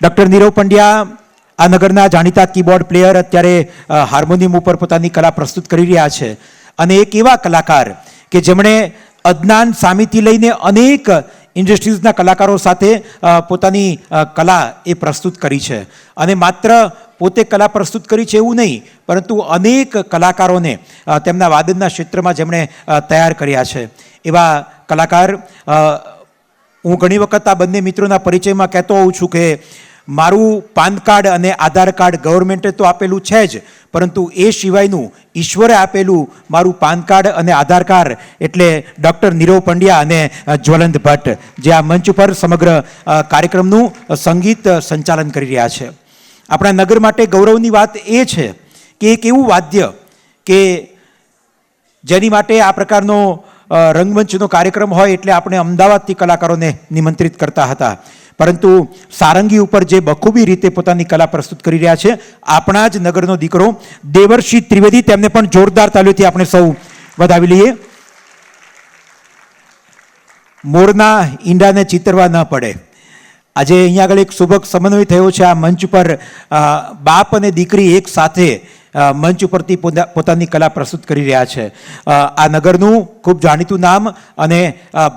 Doctor Nirav Pandya, આ નગરના જાણીતા કીબોર્ડ પ્લેયર અત્યારે હાર્મોનિયમ ઉપર પોતાની કલા પ્રસ્તુત કરી રહ્યા છે. અને એક એવા કલાકાર કે જેમણે અજ્ઞાન સામેથી લઈને અનેક ઇન્ડસ્ટ્રીઝના કલાકારો સાથે પોતાની કલા એ પ્રસ્તુત કરી છે. અને માત્ર પોતે કલા પ્રસ્તુત કરી છે એવું નહીં, પરંતુ અનેક કલાકારોને તેમના વાદનના ક્ષેત્રમાં જેમણે તૈયાર કર્યા છે. એવા કલાકાર હું ઘણી વખત આ બંને મિત્રોના પરિચયમાં કહેતો હોઉં છું કે મારું પાન કાર્ડ અને આધાર કાર્ડ ગવર્મેન્ટે તો આપેલું છે જ, પરંતુ એ સિવાયનું ઈશ્વરે આપેલું મારું પાન કાર્ડ અને આધાર કાર્ડ એટલે ડૉક્ટર નીરવ પંડ્યા અને જ્વલંત ભટ્ટ જે આ મંચ પર સમગ્ર કાર્યક્રમનું સંગીત સંચાલન કરી રહ્યા છે. આપણા નગર માટે ગૌરવની વાત એ છે કે એક એવું વાદ્ય કે જેની માટે આ પ્રકારનો રંગમંચનો કાર્યક્રમ હોય એટલે આપણે અમદાવાદથી કલાકારોને નિમંત્રિત કરતા હતા. પરંતુ સારંગી ઉપર જે બખૂબી રીતે પોતાની કલા પ્રસ્તુત કરી રહ્યા છે, આપણા જ નગરનો દીકરો દેવર્ષિ ત્રિવેદી તેમને પણ જોરદાર તાલીઓથી આપણે સૌ વધાવી લઈએ. મોરના ઈંડાને ચિતરવા ન પડે. આજે અહીંયા આગળ એક સુભક સમન્વય થયો છે. આ મંચ પર બાપ અને દીકરી એક સાથે મંચ ઉપરથી પોતા- પોતાની કલા પ્રસ્તુત કરી રહ્યા છે. આ નગરનું ખૂબ જાણીતું નામ અને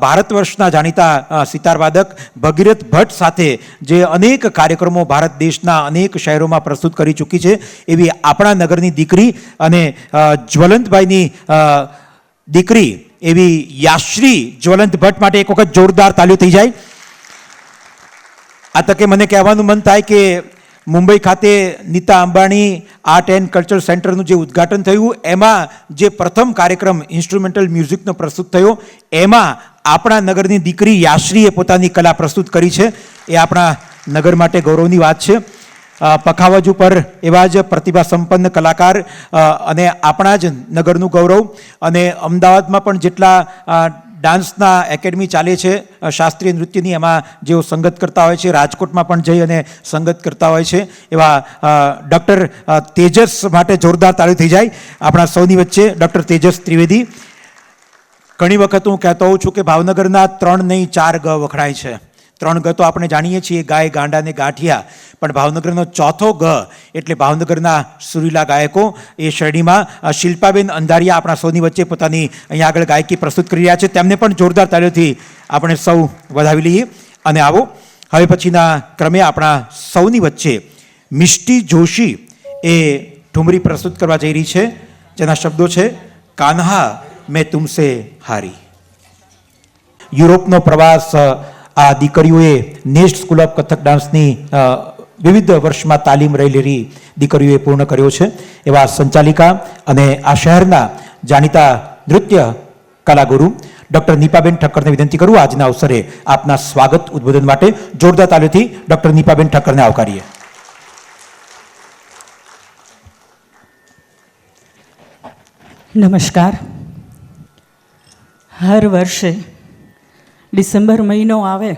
ભારત વર્ષના જાણીતા સિતારવાદક ભગીરથ ભટ્ટ સાથે જે અનેક કાર્યક્રમો ભારત દેશના અનેક શહેરોમાં પ્રસ્તુત કરી ચૂકી છે, એવી આપણા નગરની દીકરી અને જ્વલંતભાઈની દીકરી એવી યાશ્રી જ્વલંત ભટ્ટ માટે એક વખત જોરદાર તાલીઓ થઈ જાય. આ તકે મને કહેવાનું મન થાય કે મુંબઈ ખાતે Nita Ambani art and culture સેન્ટરનું જે ઉદ્ઘાટન થયું, એમાં જે પ્રથમ કાર્યક્રમ ઇન્સ્ટ્રુમેન્ટલ મ્યુઝિકનો પ્રસ્તુત થયો, એમાં આપણા નગરની દીકરી યાશ્રીએ પોતાની કલા પ્રસ્તુત કરી છે. એ આપણા નગર માટે ગૌરવની વાત છે. પખાવજ ઉપર એવા જ પ્રતિભા સંપન્ન કલાકાર અને આપણા જ નગરનું ગૌરવ. અને અમદાવાદમાં પણ જેટલા ડાન્સના એકેડમી ચાલે છે. શાસ્ત્રીય નૃત્યની એમાં જેઓ સંગત કરતા હોય છે, રાજકોટમાં પણ જઈ અને સંગત કરતા હોય છે. એવા ડૉક્ટર તેજસ માટે જોરદાર તાળી થઈ જાય આપણા સૌની વચ્ચે, ડૉક્ટર તેજસ ત્રિવેદી. ઘણી વખત હું કહેતો હોઉં છું કે ભાવનગરના ત્રણ નહીં ચાર ગ વખણાય છે. ત્રણ ગ તો આપણે જાણીએ છીએ, ગાય, ગાંડા ને ગાંઠિયા. પણ ભાવનગરનો ચોથો ગ એટલે ભાવનગરના સુરીલા ગાયકો, એ શ્રેણીમાં શિલ્પાબેન અંધારિયા આપણા સૌની વચ્ચે પોતાની અહીંયા આગળ ગાયકી પ્રસ્તુત કરી રહ્યા છે. તેમને પણ જોરદાર તાળીઓથી આપણે સૌ વધાવી લઈએ. અને આવો, હવે પછીના ક્રમે આપણા સૌની વચ્ચે મિષ્ટી જોશી એ ઠુમરી પ્રસ્તુત કરવા જઈ રહી છે. જેના શબ્દો છે, કાન્હા મેં તુમસે હારી. યુરોપનો પ્રવાસ આ દીકરીઓએ નેસ્ટ સ્કૂલ ઓફ કથક ડાન્સની વિવિધ વર્ષમાં તાલીમ રહેલી દીકરીઓએ પૂર્ણ કર્યો છે. એવા સંચાલિકા અને આ શહેરના જાણીતા નૃત્ય કલાગુરુ ડૉક્ટર નીપાબેન ઠક્કરને વિનંતી કરું, આજના અવસરે આપના સ્વાગત ઉદ્બોધન માટે જોરદાર તાલીઓથી ડૉક્ટર નીપાબેન ઠક્કરને આવકારીએ. નમસ્કાર. હર વર્ષે ડિસેમ્બર મહિનો આવે,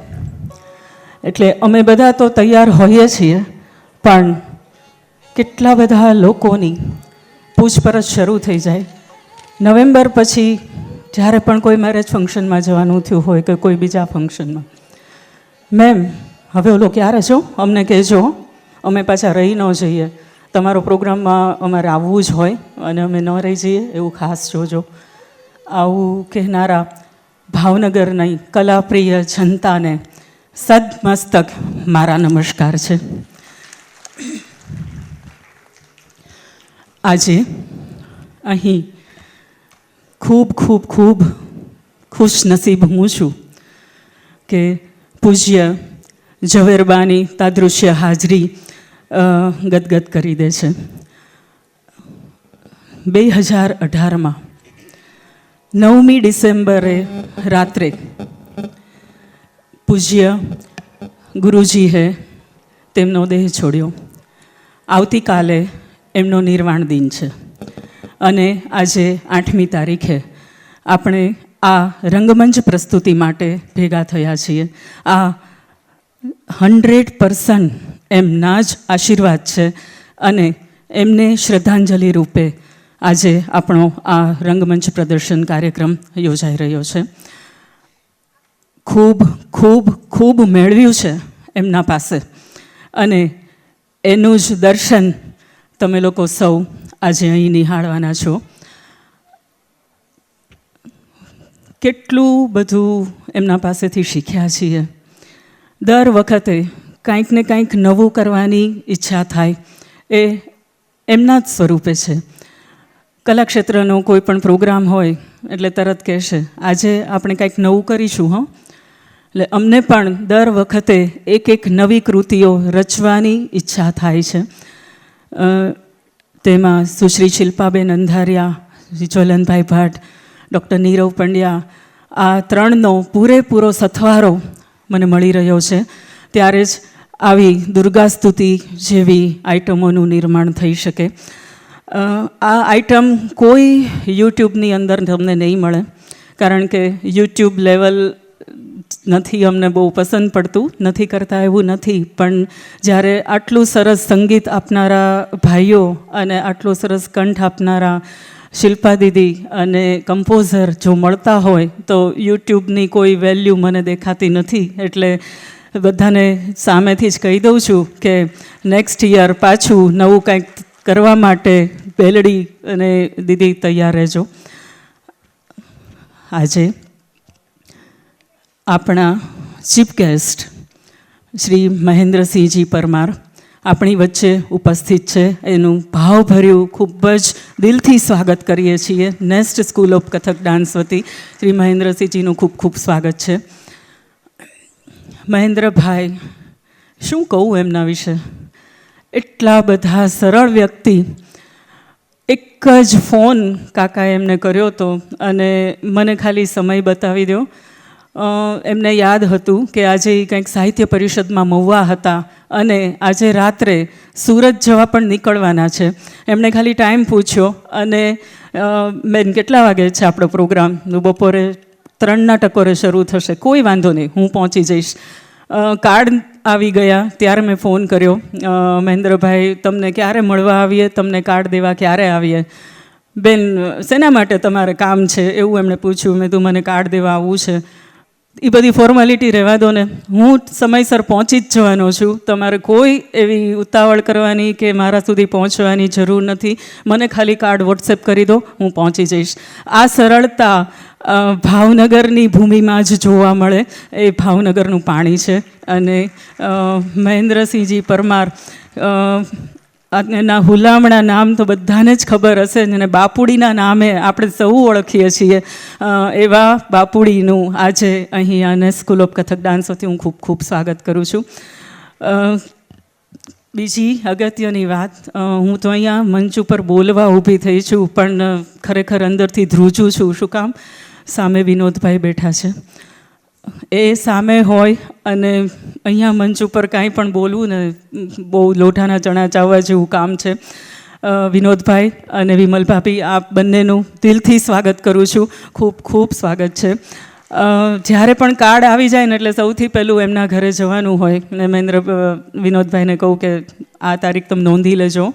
એટલે અમે બધા તો તૈયાર હોઈએ છીએ, પણ કેટલા બધા લોકોની પૂછપરછ શરૂ થઈ જાય. નવેમ્બર પછી જ્યારે પણ કોઈ મેરેજ ફંક્શનમાં જવાનું થયું હોય કે કોઈ બીજા ફંક્શનમાં મેમ હવે ઓલો ક્યારે છો? અમને કહેજો. અમે પાછા રહી ન જઈએ. તમારો પ્રોગ્રામમાં અમારે આવવું જ હોય અને અમે ન રહી જઈએ, એવું ખાસ જોજો. આવું કહેનારા ભાવનગરની કલાપ્રિય જનતાને સદમસ્તક મારા નમસ્કાર છે. આજે અહીં ખૂબ ખૂબ ખૂબ ખુશનસીબ હું છું કે પૂજ્ય ઝવેરબાની તાદૃશ્ય હાજરી ગદગદ કરી દે છે. બે હજાર અઢારમાં નવમી ડિસેમ્બરે રાત્રે પૂજ્ય ગુરુજીએ તેમનો દેહ છોડ્યો. આવતીકાલે એમનો નિર્વાણ દિન છે અને આજે આઠમી તારીખે આપણે આ રંગમંચ પ્રસ્તુતિ માટે ભેગા થયા છીએ. આ હંડ્રેડ પર્સન્ટ એમના જ આશીર્વાદ છે અને એમને શ્રદ્ધાંજલિ રૂપે આજે આપણો આ રંગમંચ પ્રદર્શન કાર્યક્રમ યોજાઈ રહ્યો છે. ખૂબ ખૂબ ખૂબ મેળવ્યું છે એમના પાસે. અને એનું જ દર્શન તમે લોકો સૌ આજે અહીં નિહાળવાના છો. કેટલું બધું એમના પાસેથી શીખ્યા છીએ. દર વખતે કાંઈક ને કાંઈક નવું કરવાની ઈચ્છા થાય એ એમના જ સ્વરૂપે છે. કલાક્ષેત્રનો કોઈ પણ પ્રોગ્રામ હોય, એટલે તરત કહેશે, આજે આપણે કંઈક નવું કરીશું, હં. એટલે અમને પણ દર વખતે એક એક નવી કૃતિઓ રચવાની ઈચ્છા થાય છે. તેમાં સુશ્રી શિલ્પાબેન અંધારિયા જ્વલનભાઈ ભાટ ડૉક્ટર નીરવ પંડ્યા, આ ત્રણનો પૂરેપૂરો સથવારો મને મળી રહ્યો છે. ત્યારે જ આવી દુર્ગા સ્તુતિ જેવી આઇટમોનું નિર્માણ થઈ શકે. આ આઇટમ કોઈ યુટ્યુબની અંદર તમને નહીં મળે. કારણ કે યુટ્યુબ લેવલ નથી, અમને બહુ પસંદ પડતું. નથી કરતા એવું નથી. પણ જ્યારે આટલું સરસ સંગીત આપનારા ભાઈઓ અને આટલું સરસ કંઠ આપનારા શિલ્પા દીદી અને કમ્પોઝર જો મળતા હોય, તો યુટ્યુબની કોઈ વેલ્યુ મને દેખાતી નથી. એટલે બધાને સામેથી જ કહી દઉં છું કે નેક્સ્ટ યર પાછું નવું કંઈક કરવા માટે બેલડી અને દીદી તૈયાર રહેજો. આજે આપણા ચીફ ગેસ્ટ શ્રી મહેન્દ્રસિંહજી પરમાર આપણી વચ્ચે ઉપસ્થિત છે. એનું ભાવભર્યું ખૂબ જ દિલથી સ્વાગત કરીએ છીએ. Nest school of Kathak dance વતી શ્રી મહેન્દ્રસિંહજીનું ખૂબ ખૂબ સ્વાગત છે. મહેન્દ્રભાઈ, શું કહું એમના વિશે? એટલા બધા સરળ વ્યક્તિ એક જ ફોન કાકાએ એમને કર્યો હતો અને મને ખાલી સમય બતાવી દો. એમને યાદ હતું કે આજે કંઈક સાહિત્ય પરિષદમાં મહુવા હતા અને આજે રાત્રે સુરત જવા પણ નીકળવાના છે. એમણે ખાલી ટાઈમ પૂછ્યો અને બેન કેટલા વાગે છે આપણો પ્રોગ્રામ? બપોરે ત્રણના ટકોરે શરૂ થશે. કોઈ વાંધો નહીં, હું પહોંચી જઈશ. કાર્ડ આવી ગયા ત્યારે મેં ફોન કર્યો મહેન્દ્રભાઈ, તમને ક્યારે મળવા આવીએ? તમને કાર્ડ દેવા ક્યારે આવીએ? બેન, શેના માટે તમારે કામ છે? એવું એમણે પૂછ્યું. મેં તું મને કાર્ડ દેવા આવવું છે. એ બધી ફોર્માલિટી રહેવા દો ને. હું સમયસર પહોંચી જ જવાનો છું. તમારે કોઈ એવી ઉતાવળ કરવાની કે મારા સુધી પહોંચવાની જરૂર નથી. મને ખાલી કાર્ડ વોટ્સએપ કરી દો, હું પહોંચી જઈશ. આ સરળતા ભાવનગરની ભૂમિમાં જ જોવા મળે. એ ભાવનગરનું પાણી છે અને મહેન્દ્રસિંહજી પરમાર એના હુલામણા નામ તો બધાને જ ખબર હશે જ અને બાપુડીના નામે આપણે સૌ ઓળખીએ છીએ. એવા બાપુડીનું આજે અહીં અને સ્કૂલ ઓફ કથક ડાન્સોથી હું ખૂબ ખૂબ સ્વાગત કરું છું. બીજી અગત્યની વાત હું તો અહીંયા મંચ ઉપર બોલવા ઊભી થઈ છું પણ ખરેખર અંદરથી ધ્રુજું છું. શું કામ? સામે વિનોદભાઈ બેઠા છે. એ સામે હોય અને અહીંયા મંચ ઉપર કાંઈ પણ બોલવું ને બહુ લોઢાના ચણા ચાવવા જેવું કામ છે. વિનોદભાઈ અને વિમલ ભાભી આ બંનેનું દિલથી સ્વાગત કરું છું. ખૂબ ખૂબ સ્વાગત છે. જ્યારે પણ કાર્ડ આવી જાય ને એટલે સૌથી પહેલું એમના ઘરે જવાનું હોય. ને મહેન્દ્ર વિનોદભાઈને કહું કે આ તારીખ તમે નોંધી લેજો.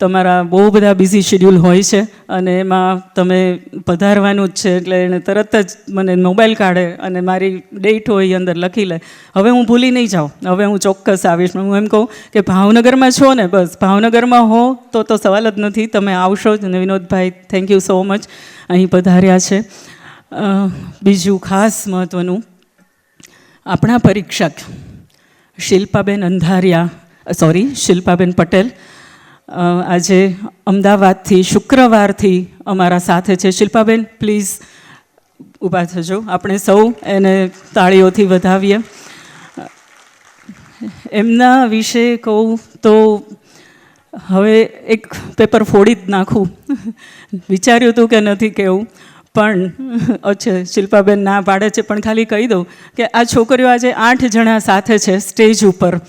તમારા બહુ બધા બિઝી શેડ્યુલ હોય છે અને એમાં તમે પધારવાનું જ છે એટલે એણે તરત જ મને મોબાઈલ કાઢે અને મારી ડેટ હોય અંદર લખી લે. હવે હું ભૂલી નહીં જાઉં. હવે હું ચોક્કસ આવીશ. હું એમ કહું કે ભાવનગરમાં છો ને, બસ ભાવનગરમાં હો તો તો સવાલ જ નથી. તમે આવશો જ. અને Vinodbhai thank you so much અહીં પધાર્યા છે. બીજું ખાસ મહત્ત્વનું આપણા પરીક્ષક શિલ્પાબેન અંધારિયા સોરી શિલ્પાબેન પટેલ આજે અમદાવાદથી શુક્રવારથી અમારા સાથે છે. શિલ્પાબેન પ્લીઝ ઊભા થજો. આપણે સૌ એને તાળીઓથી વધાવીએ. એમના વિશે કહું તો હવે એક પેપર ફોડી જ નાખું. વિચાર્યું હતું કે નથી કહેવું પણ, અચ્છા, શિલ્પાબેન ના પાડે છે. પણ ખાલી કહી દઉં કે આ છોકરીઓ આજે આઠ જણા સાથે છે, સ્ટેજ ઉપર.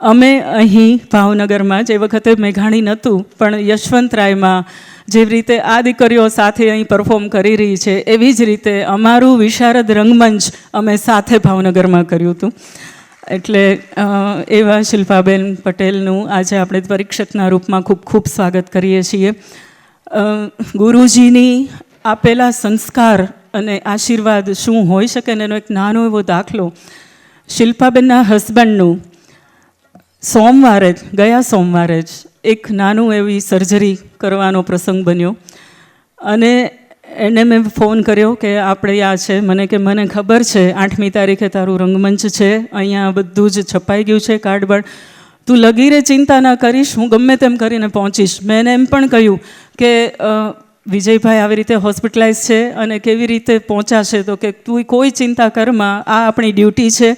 અમે અહીં ભાવનગરમાં જે વખતે મેઘાણી નહોતું, પણ યશવંતરાયમાં જેવી રીતે આ દીકરીઓ સાથે અહીં પરફોર્મ કરી રહી છે, એવી જ રીતે અમારું વિશારદ રંગમંચ અમે સાથે ભાવનગરમાં કર્યું હતું. એટલે એવા શિલ્પાબેન પટેલનું આજે આપણે પરીક્ષકના રૂપમાં ખૂબ ખૂબ સ્વાગત કરીએ છીએ. ગુરુજીની આપેલા સંસ્કાર અને આશીર્વાદ શું હોઈ શકે ને એનો એક નાનો એવો દાખલો. શિલ્પાબેનના હસબન્ડનું સોમવારે જ, ગયા સોમવારે જ એક નાનું એવી સર્જરી કરવાનો પ્રસંગ બન્યો. અને એને મેં ફોન કર્યો કે આપણે આ છે. મને કે, મને ખબર છે, આઠમી તારીખે તારું રંગમંચ છે. અહીંયા બધું જ છપાઈ ગયું છે, કાર્ડબર્ડ. તું લગીરે ચિંતા ના કરીશ, હું ગમે તેમ કરીને પહોંચીશ. મેં એને એમ પણ કહ્યું કે વિજયભાઈ આવી રીતે હોસ્પિટલાઇઝ છે અને કેવી રીતે પહોંચાશે? તો કે, તું કોઈ ચિંતા કરમાં આ આપણી ડ્યુટી છે.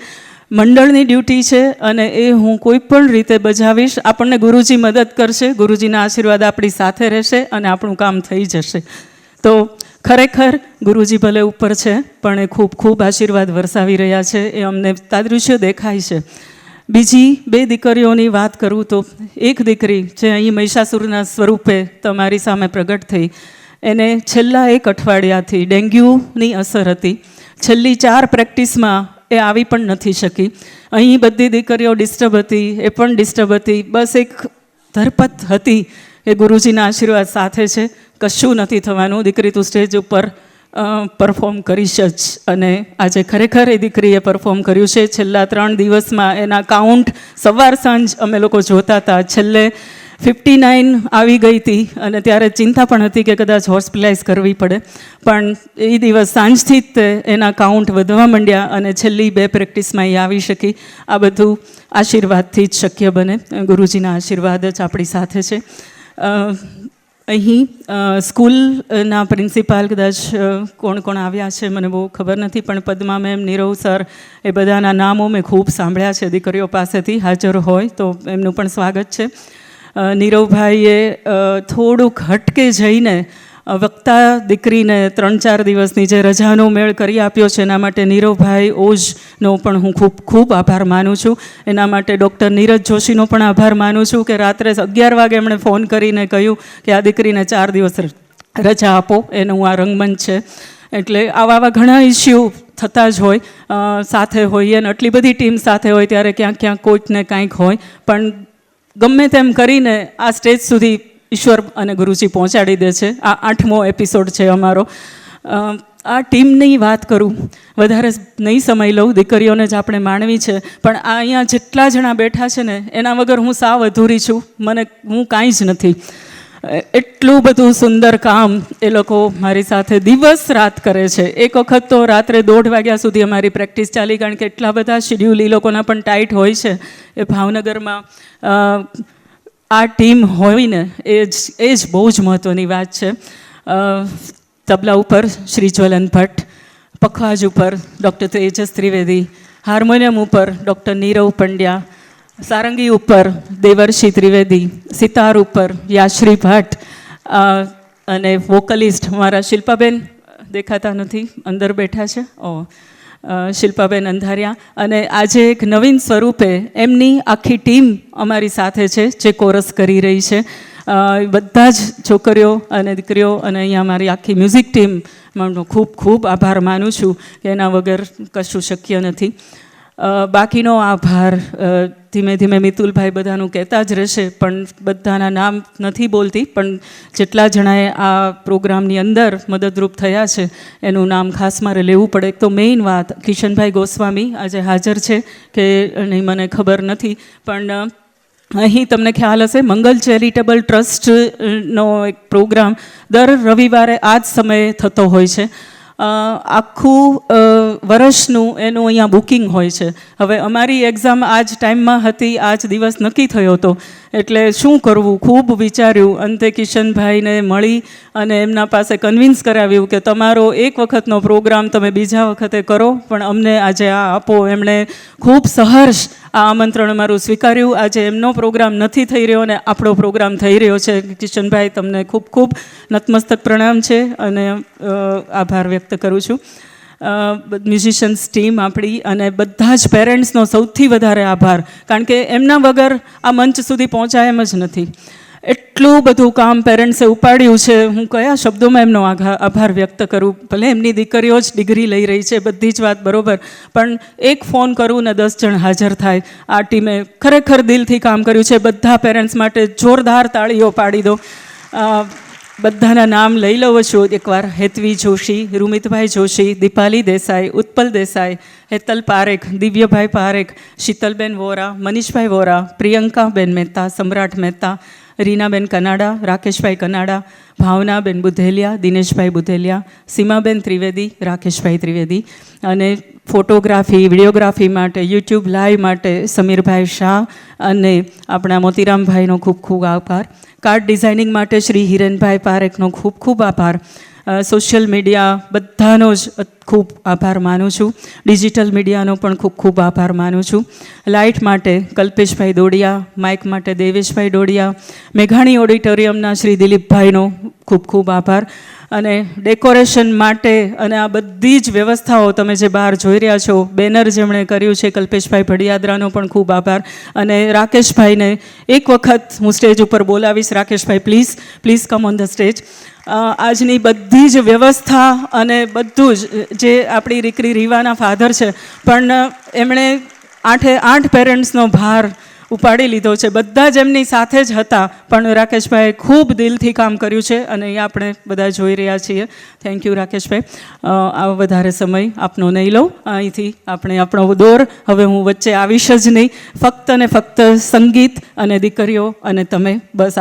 મંડળની ડ્યુટી છે અને એ હું કોઈ પણ રીતે બજાવીશ, આપણને ગુરુજી મદદ કરશે, ગુરુજીના આશીર્વાદ આપણી સાથે રહેશે અને આપણું કામ થઈ જશે. તો ખરેખર ગુરુજી ભલે ઉપર છે, પણ એ ખૂબ ખૂબ આશીર્વાદ વરસાવી રહ્યા છે, એ અમને તાદૃશ્ય દેખાય છે. બીજી બે દીકરીઓની વાત કરું તો, એક દીકરી જે અહીં મહિષાસુરના સ્વરૂપે તમારી સામે પ્રગટ થઈ, એને છેલ્લા એક અઠવાડિયાથી ડેન્ગ્યુની અસર હતી. છેલ્લી ચાર પ્રેક્ટિસમાં એ આવી પણ નથી શકી. અહીં બધી દીકરીઓ ડિસ્ટર્બ હતી, એ પણ ડિસ્ટર્બ હતી. બસ એક ધરપત હતી. એ ગુરુજીના આશીર્વાદ સાથે છે. કશું નથી થવાનું. દીકરી તું સ્ટેજ ઉપર પરફોર્મ કરીશ જ. અને આજે ખરેખર એ દીકરીએ પરફોર્મ કર્યું છે. છેલ્લા ત્રણ દિવસમાં એના કાઉન્ટ સવાર સાંજ અમે લોકો જોતા હતા. છેલ્લે ફિફ્ટી નાઇન આવી ગઈ હતી અને ત્યારે ચિંતા પણ હતી કે કદાચ હોસ્પિટલાઇઝ કરવી પડે. પણ એ દિવસ સાંજથી જ એના કાઉન્ટ વધવા માંડ્યા અને છેલ્લી બે પ્રેક્ટિસમાં એ આવી શકી. આ બધું આશીર્વાદથી જ શક્ય બને. ગુરુજીના આશીર્વાદ જ આપણી સાથે છે. અહીં સ્કૂલના પ્રિન્સિપાલ કદાચ કોણ કોણ આવ્યા છે મને બહુ ખબર નથી, પણ પદ્મા મેમ, નીરવ સર, એ બધાના નામો મેં ખૂબ સાંભળ્યા છે. દીકરીઓ પાસેથી હાજર હોય તો એમનું પણ સ્વાગત છે. નીરવભાઈએ થોડુંક હટકે જઈને વક્તા દીકરીને ત્રણ ચાર દિવસની જે રજાનો મેળ કરી આપ્યો છે, એના માટે નીરવભાઈ ઓઝનો પણ હું ખૂબ ખૂબ આભાર માનું છું. એના માટે ડૉક્ટર નીરજ જોશીનો પણ આભાર માનું છું કે રાત્રે અગિયાર વાગે એમણે ફોન કરીને કહ્યું કે આ દીકરીને ચાર દિવસ રજા આપો, એનું આ રંગમંચ છે. એટલે આવા આવા ઘણા ઇસ્યુ થતા જ હોય સાથે હોઈએ અને આટલી બધી ટીમ સાથે હોય ત્યારે ક્યાંક ક્યાંક કોઈકને કાંઈક હોય. પણ ગમે તેમ કરીને આ સ્ટેજ સુધી ઈશ્વર અને ગુરુજી પહોંચાડી દે છે. આ આઠમો એપિસોડ છે અમારો. આ ટીમની વાત કરું. વધારે નહીં સમય લઉં, દીકરીઓને જ આપણે માણવી છે. પણ આ અહીંયા જેટલા જણા બેઠા છે ને, એના વગર હું સાવ અધૂરી છું. મને, હું કાંઈ જ નથી. એટલું બધું સુંદર કામ એ લોકો મારી સાથે દિવસ રાત કરે છે. એક વખત તો રાત્રે દોઢ વાગ્યા સુધી અમારી પ્રેક્ટિસ ચાલી, કારણ કે એટલા બધા શેડ્યુલ એ લોકોના પણ ટાઈટ હોય છે. એ ભાવનગરમાં આ ટીમ હોઈને એ જ એ જ બહુ જ મહત્ત્વની વાત છે. તબલા ઉપર શ્રી જ્વલન ભટ્ટ, પખવાજ ઉપર ડૉક્ટર તેજસ ત્રિવેદી, હાર્મોનિયમ ઉપર ડૉક્ટર નીરવ પંડ્યા સારંગી ઉપર દેવર્ષિ ત્રિવેદી સિતાર ઉપર યાશ્રી ભટ્ટ અને વોકલિસ્ટ મારા શિલ્પાબેન દેખાતા નથી અંદર બેઠા છે ઓ શિલ્પાબેન અંધારિયા અને આજે એક નવીન સ્વરૂપે એમની આખી ટીમ અમારી સાથે છે જે કોરસ કરી રહી છે બધા જ છોકરીઓ અને દીકરીઓ અને અહીંયા મારી આખી મ્યુઝિક ટીમ મારો ખૂબ ખૂબ આભાર માનું છું કે એના વગર કશું શક્ય નથી. બાકીનો આભાર ધીમે ધીમે મિતુલભાઈ બધાનું કહેતા જ રહેશે, પણ બધાના નામ નથી બોલતી, પણ જેટલા જણાએ આ પ્રોગ્રામની અંદર મદદરૂપ થયા છે, એનું નામ ખાસ મારે લેવું પડે. તો મેઇન વાત કિશનભાઈ ગોસ્વામી આજે હાજર છે, કે નહીં મને ખબર નથી, પણ અહીં તમને ખ્યાલ હશે, મંગલ ચેરિટેબલ ટ્રસ્ટનો એક પ્રોગ્રામ દર રવિવારે આ જ સમયે થતો હોય છે. આખું વર્ષનું એનું અહીંયા બુકિંગ હોય છે. હવે અમારી એક્ઝામ આ જ ટાઈમમાં હતી આ જ દિવસ નક્કી થયો હતો. એટલે શું કરવું? ખૂબ વિચાર્યું. અંતે કિશનભાઈને મળી અને એમના પાસે કન્વિન્સ કરાવ્યું કે તમારો એક વખતનો પ્રોગ્રામ તમે બીજા વખતે કરો, પણ અમને આજે આ આપો. એમણે ખૂબ સહર્ષ આ આમંત્રણ મારું સ્વીકાર્યું. આજે એમનો પ્રોગ્રામ નથી થઈ રહ્યો અને આપણો પ્રોગ્રામ થઈ રહ્યો છે. કિશનભાઈ, તમને ખૂબ ખૂબ નતમસ્તક પ્રણામ છે અને આભાર વ્યક્ત કરું છું. મ્યુઝિશિયન્સ ટીમ આપણી અને બધા જ પેરેન્ટ્સનો સૌથી વધારે આભાર. કારણ કે એમના વગર આ મંચ સુધી પહોંચાય એમ જ નથી. એટલું બધું કામ પેરેન્ટ્સે ઉપાડ્યું છે. હું કયા શબ્દોમાં એમનો આભાર વ્યક્ત કરું? ભલે એમની દીકરીઓ જ ડિગ્રી લઈ રહી છે, બધી જ વાત બરોબર. પણ એક ફોન કરું ને દસ જણ હાજર થાય. આ ટીમે ખરેખર દિલથી કામ કર્યું છે. બધા પેરેન્ટ્સ માટે જોરદાર તાળીઓ પાડી દો. બધાના નામ લઈ લઉં છું. એકવાર હેતવી જોશી, રૂમિતભાઈ જોશી, દીપાલી દેસાઈ, ઉત્પલ દેસાઈ, હેતલ પારેખ, દિવ્યભાઈ પારેખ, શીતલબેન વોરા, મનીષભાઈ વોરા, પ્રિયંકાબેન મહેતા, સમ્રાટ મહેતા રીનાબેન કનાડા, રાકેશભાઈ કનાડા, ભાવનાબેન બુધેલિયા, દિનેશભાઈ બુધેલિયા, સીમાબેન ત્રિવેદી, રાકેશભાઈ ત્રિવેદી. અને ફોટોગ્રાફી, વિડીયોગ્રાફી માટે, યુટ્યુબ લાઈવ માટે સમીરભાઈ શાહ અને આપણા મોતીરામભાઈનો ખૂબ ખૂબ આભાર. કાર્ડ ડિઝાઇનિંગ માટે શ્રી હિરેનભાઈ પારેખનો ખૂબ ખૂબ આભાર. સોશિયલ મીડિયા બધાનો જ ખૂબ આભાર માનું છું. ડિજિટલ મીડિયાનો પણ ખૂબ ખૂબ આભાર માનું છું. લાઇટ માટે કલ્પેશભાઈ દોડિયા માઇક માટે દેવેશભાઈ દોડિયા, મેઘાણી ઓડિટોરિયમના શ્રી દિલીપભાઈનો ખૂબ ખૂબ આભાર. અને ડેકોરેશન માટે અને આ બધી જ વ્યવસ્થાઓ તમે જે બહાર જોઈ રહ્યા છો, બેનર જેમણે કર્યું છે, કલ્પેશભાઈ ભડિયાદરાનો પણ ખૂબ આભાર. અને રાકેશભાઈને એક વખત હું સ્ટેજ ઉપર બોલાવીશ. Rakeshbhai please please come on the stage આજની બધી જ વ્યવસ્થા અને બધું જ જે આપણી દીકરી રીવાના ફાધર છે, પણ એમણે આઠે, આઠ પેરેન્ટ્સનો ભાર ઉપાડી લીધો છે. બધા જ એમની સાથે જ હતા, પણ રાકેશભાઈ ખૂબ દિલથી કામ કર્યું છે અને એ આપણે બધા જોઈ રહ્યા છીએ. Thank you Rakeshbhai. આ વધારે સમય આપનો નહીં લઉં. અહીંથી આપણે આપણો દોર, હવે હું વચ્ચે આવીશ જ નહીં. ફક્ત ને ફક્ત સંગીત અને દીકરીઓ અને તમે બસ